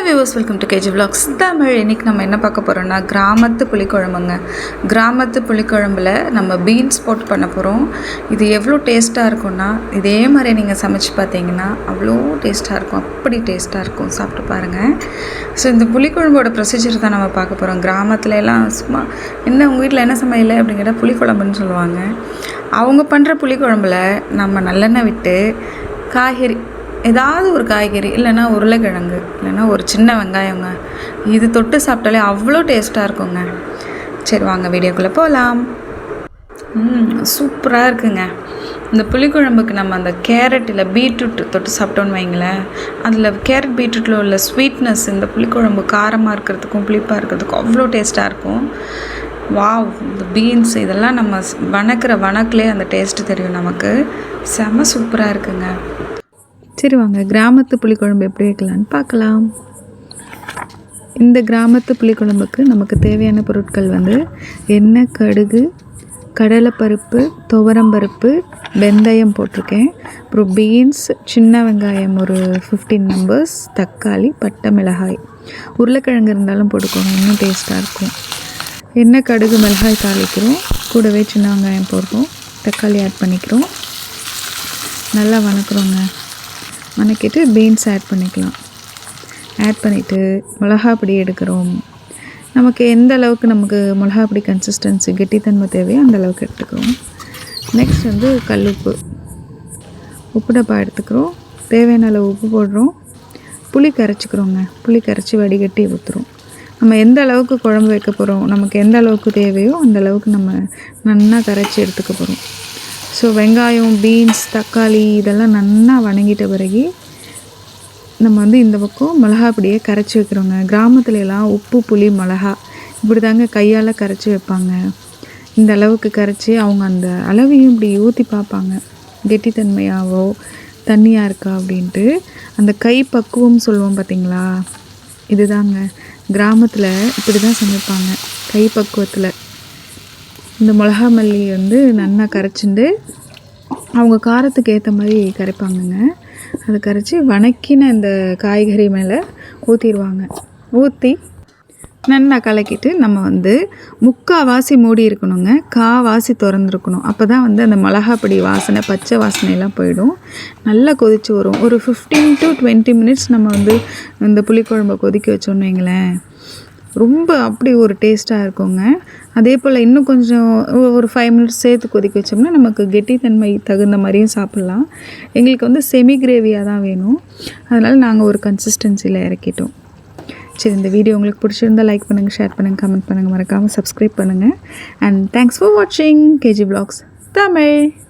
Hi viewers welcome to KG vlogs. Tamil இன்றைக்கி நம்ம என்ன பார்க்க போகிறோம்னா கிராமத்து புளிக்குழம்புங்க. கிராமத்து புளிக்குழம்புல நம்ம பீன்ஸ் போட்டு பண்ண போகிறோம் இது எவ்வளோ டேஸ்ட்டாக இருக்கும்னா இதே மாதிரி நீங்கள் சமைச்சு பார்த்தீங்கன்னா அவ்வளோ டேஸ்ட்டாக இருக்கும். அப்படி டேஸ்ட்டாக இருக்கும். சாப்பிட்டு பாருங்கள் ஸோ இந்த புளிக்குழம்போட ப்ரொசீஜர் தான் நம்ம பார்க்க போகிறோம் கிராமத்துல எல்லாம் சும்மா என்ன உங்கள் வீட்டில் என்ன சமையல் அப்படின்னு கேட்டால் புளிக்குழம்புன்னு சொல்லுவாங்க. அவங்க பண்ணுற புளிக்குழம்புல நம்ம நல்லெண்ணெய் விட்டு காய்கறி ஏதாவது ஒரு காய்கறி இல்லைன்னா உருளைக்கிழங்கு இல்லைன்னா ஒரு சின்ன வெங்காயங்க இது தொட்டு சாப்பிட்டாலே அவ்வளோ டேஸ்ட்டாக இருக்குங்க. சரி வாங்க வீடியோக்குள்ளே போகலாம் ம் சூப்பராக இருக்குங்க. இந்த புளிக்குழம்புக்கு நம்ம அந்த கேரட் இல்லை பீட்ரூட் தொட்டு சாப்பிட்டோன்னு வைங்களேன் அதில் கேரட் பீட்ரூட்டில் உள்ள ஸ்வீட்னஸ் இந்த புளிக்குழம்பு காரமாக இருக்கிறதுக்கும் புளிப்பாக இருக்கிறதுக்கும் அவ்வளோ டேஸ்ட்டாக இருக்கும். வாவ் இந்த பீன்ஸ் இதெல்லாம் நம்ம வணக்கிற வணக்கிலே அந்த டேஸ்ட்டு தெரியும் நமக்கு. செம சூப்பராக இருக்குங்க. சரி வாங்க கிராமத்து புளிக்குழம்பு எப்படி வைக்கலான்னு பார்க்கலாம். இந்த கிராமத்து புளிக்குழம்புக்கு நமக்கு தேவையான பொருட்கள் வந்து எண்ணெய் கடுகு கடலைப்பருப்பு துவரம்பருப்பு வெந்தயம் போட்டிருக்கேன். அப்புறம் பீன்ஸ் சின்ன வெங்காயம் ஒரு ஃபிஃப்டீன் நம்பர்ஸ் தக்காளி பட்டை மிளகாய். உருளைக்கிழங்கு இருந்தாலும் போட்டுக்கோங்க இன்னும் டேஸ்ட்டாக இருக்கும். எண்ணெய் கடுகு மிளகாய் தாளிக்கிறோம். கூடவே சின்ன வெங்காயம் போடுறோம். தக்காளி ஆட் பண்ணிக்கிறோம். நல்லா வணக்குறோங்க. வணக்கிட்டு பீன்ஸ் ஆட் பண்ணிக்கலாம். ஆட் பண்ணிவிட்டு மிளகா பொடி எடுக்கிறோம். நமக்கு எந்த அளவுக்கு நமக்கு மிளகா பொடி கன்சிஸ்டன்சி கெட்டித்தன்மை தேவையோ அந்த அளவுக்கு எடுத்துக்கிறோம். நெக்ஸ்ட் வந்து கல்லுப்பு உப்பு. டப்பா எடுத்துக்கிறோம். தேவையான அளவு உப்பு போடுறோம். புளி கரைச்சிக்கிறோங்க. புளி கரைச்சி வடிகட்டி ஊற்றுறோம் நம்ம எந்த அளவுக்கு குழம்பு வைக்க போகிறோம் நமக்கு எந்த அளவுக்கு தேவையோ அந்த அளவுக்கு நம்ம நன்னா கரைச்சி எடுத்துக்க போகிறோம் ஸோ வெங்காயம் பீன்ஸ் தக்காளி இதெல்லாம் நல்லா வணங்கிட்ட பிறகு நம்ம வந்து இந்த பக்கம் மிளகா பொடியை கரைச்சி வைக்கிறோங்க. கிராமத்துல எல்லாம் உப்பு புளி மிளகா இப்படி தாங்க கையால் கரைச்சி வைப்பாங்க. இந்த அளவுக்கு கரைச்சி அவங்க அந்த அளவையும் இப்படி ஊற்றி பார்ப்பாங்க. கெட்டித்தன்மையாவோ தண்ணியாக இருக்கா அப்படின்ட்டு அந்த கை பக்குவம் சொல்லுவோம் பார்த்தீங்களா இதுதாங்க. கிராமத்தில் இப்படி தான் சமைப்பாங்க. கை பக்குவத்தில். இந்த மிளகா மல்லி வந்து நல்லா கரைச்சிண்டு அவங்க காரத்துக்கு ஏற்ற மாதிரி கரைப்பாங்கங்க. அதை கரைச்சி வணக்கின இந்த காய்கறி மேலே ஊற்றிடுவாங்க ஊற்றி நல்லா கலக்கிட்டு நம்ம வந்து முக்காவாசி மூடி இருக்கணுங்க. கா வாசி திறந்துருக்கணும். அப்போ தான் வந்து அந்த மிளகாப்பொடி வாசனை பச்சை வாசனையெல்லாம் போயிடும். நல்லா கொதிச்சு வரும். ஒரு ஃபிஃப்டீன் டு டுவெண்ட்டி மினிட்ஸ் நம்ம வந்து இந்த புளிக்குழம்பை கொதிக்க வச்சோன்னு வைங்களேன். ரொம்ப அப்படி ஒரு டேஸ்ட்டாக இருக்குங்க. அதே போல் இன்னும் கொஞ்சம் ஒரு ஃபைவ் மினிட்ஸ் சேர்த்து கொதிக்க வச்சோம்னா நமக்கு கெட்டித்தன்மை தகுந்த மாதிரியும் சாப்பிட்லாம். எங்களுக்கு வந்து செமி கிரேவியாக தான் வேணும். அதனால் நாங்கள் ஒரு கன்சிஸ்டன்சியில் இறக்கிட்டோம். சரி இந்த வீடியோ உங்களுக்கு பிடிச்சிருந்தா லைக் பண்ணுங்கள் ஷேர் பண்ணுங்கள் கமெண்ட் பண்ணுங்கள் மறக்காமல் சப்ஸ்கிரைப் பண்ணுங்கள் அண்ட் தேங்க்ஸ் ஃபார் வாட்சிங் கேஜி பிளாக்ஸ் தமிழ்!